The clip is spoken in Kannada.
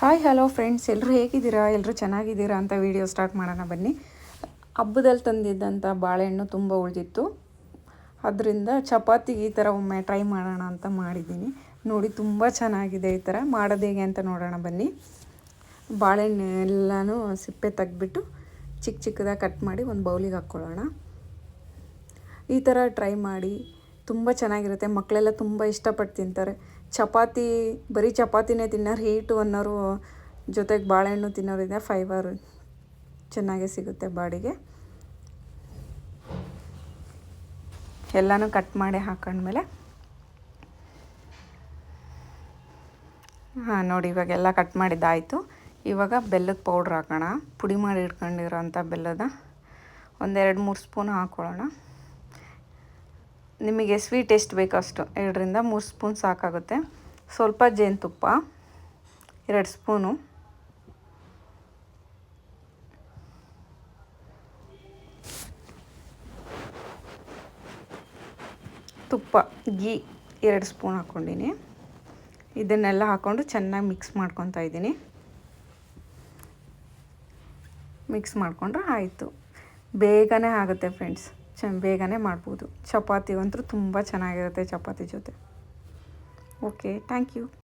ಹಾಯ್ ಹಲೋ ಫ್ರೆಂಡ್ಸ್ ಎಲ್ಲರೂ ಹೇಗಿದ್ದೀರಾ? ಎಲ್ಲರೂ ಚೆನ್ನಾಗಿದ್ದೀರಾ ಅಂತ ವಿಡಿಯೋ ಸ್ಟಾರ್ಟ್ ಮಾಡೋಣ ಬನ್ನಿ. ಹಬ್ಬದಲ್ಲಿ ತಂದಿದ್ದಂಥ ಬಾಳೆಹಣ್ಣು ತುಂಬ ಉಳಿದಿತ್ತು. ಅದರಿಂದ ಚಪಾತಿಗೆ ಈ ಥರ ಒಮ್ಮೆ ಟ್ರೈ ಮಾಡೋಣ ಅಂತ ಮಾಡಿದ್ದೀನಿ. ನೋಡಿ, ತುಂಬ ಚೆನ್ನಾಗಿದೆ ಈ ಥರ ಮಾಡೋದು ಹೇಗೆ ಅಂತ ನೋಡೋಣ ಬನ್ನಿ. ಬಾಳೆಹಣ್ಣು ಎಲ್ಲನೂ ಸಿಪ್ಪೆ ತೆಗೆದ್ಬಿಟ್ಟು ಚಿಕ್ಕ ಚಿಕ್ಕದಾಗಿ ಕಟ್ ಮಾಡಿ ಒಂದು ಬೌಲಿಗೆ ಹಾಕ್ಕೊಳ್ಳೋಣ. ಈ ಥರ ಟ್ರೈ ಮಾಡಿ ತುಂಬ ಚೆನ್ನಾಗಿರುತ್ತೆ. ಮಕ್ಕಳೆಲ್ಲ ತುಂಬ ಇಷ್ಟಪಟ್ಟು ತಿಂತಾರೆ. ಚಪಾತಿ, ಬರೀ ಚಪಾತಿನೇ ತಿನ್ನೋರು, ಹೀಟು ಅನ್ನೋರು ಜೊತೆಗೆ ಬಾಳೆಹಣ್ಣು ತಿನ್ನೋರಿದೆ ಫೈಬರ್ ಚೆನ್ನಾಗೇ ಸಿಗುತ್ತೆ ಬಾಡಿಗೆ. ಎಲ್ಲನೂ ಕಟ್ ಮಾಡಿ ಹಾಕೊಂಡ್ಮೇಲೆ. ಹಾಂ, ನೋಡಿ, ಇವಾಗೆಲ್ಲ ಕಟ್ ಮಾಡಿದ್ದಾಯಿತು. ಇವಾಗ ಬೆಲ್ಲದ ಪೌಡ್ರ್ ಹಾಕೋಣ. ಪುಡಿ ಮಾಡಿ ಇಟ್ಕೊಂಡಿರೋಂಥ ಬೆಲ್ಲದ ಒಂದೆರಡು ಮೂರು ಸ್ಪೂನ್ ಹಾಕ್ಕೊಳ್ಳೋಣ ನಿಮಗೆ ಸ್ವೀಟ್ ಎಷ್ಟು ಬೇಕೋ ಅಷ್ಟು. ಎರಡರಿಂದ ಮೂರು ಸ್ಪೂನ್ ಸಾಕಾಗುತ್ತೆ. ಸ್ವಲ್ಪ ಜೇನುತುಪ್ಪ, ಎರಡು ಸ್ಪೂನು. ತುಪ್ಪ ಗೀ ಎರಡು ಸ್ಪೂನ್ ಹಾಕ್ಕೊಂಡಿನಿ. ಇದನ್ನೆಲ್ಲ ಹಾಕ್ಕೊಂಡು ಚೆನ್ನಾಗಿ ಮಿಕ್ಸ್ ಮಾಡ್ಕೊತಾ ಇದ್ದೀನಿ. ಮಿಕ್ಸ್ ಮಾಡಿಕೊಂಡ್ರೆ ಆಯಿತು. ಬೇಗನೆ ಆಗುತ್ತೆ ಫ್ರೆಂಡ್ಸ್ ಚ ಬೇಗನೆ ಮಾಡ್ಬೋದು. ಚಪಾತಿ ಅಂತೂ ತುಂಬ ಚೆನ್ನಾಗಿರುತ್ತೆ ಚಪಾತಿ ಜೊತೆ. Okay thank you